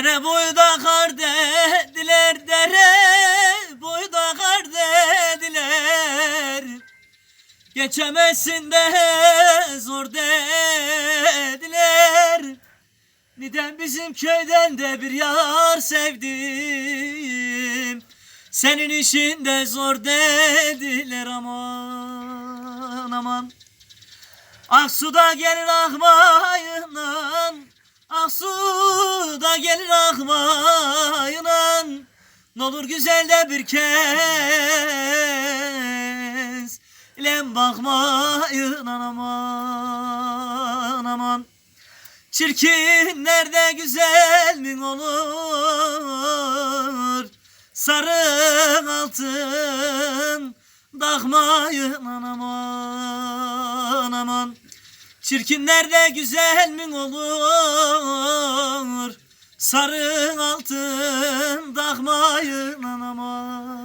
Dere boyda kar dediler dere boyda kar dediler. Geçemezsin de zor dediler. Neden bizim köyden de bir yar sevdim? Senin işin de zor dediler aman aman. Aksu'da gelir akmayınan Aksu'da gelir akmayınan N'olur güzel de bir kez. İlen bakmayın aman aman. Çirkin nerede güzel mi olur? Sarı altın Takmayın aman aman. Çirkin nerede güzel mi olur Sarın altın dağmayın anam.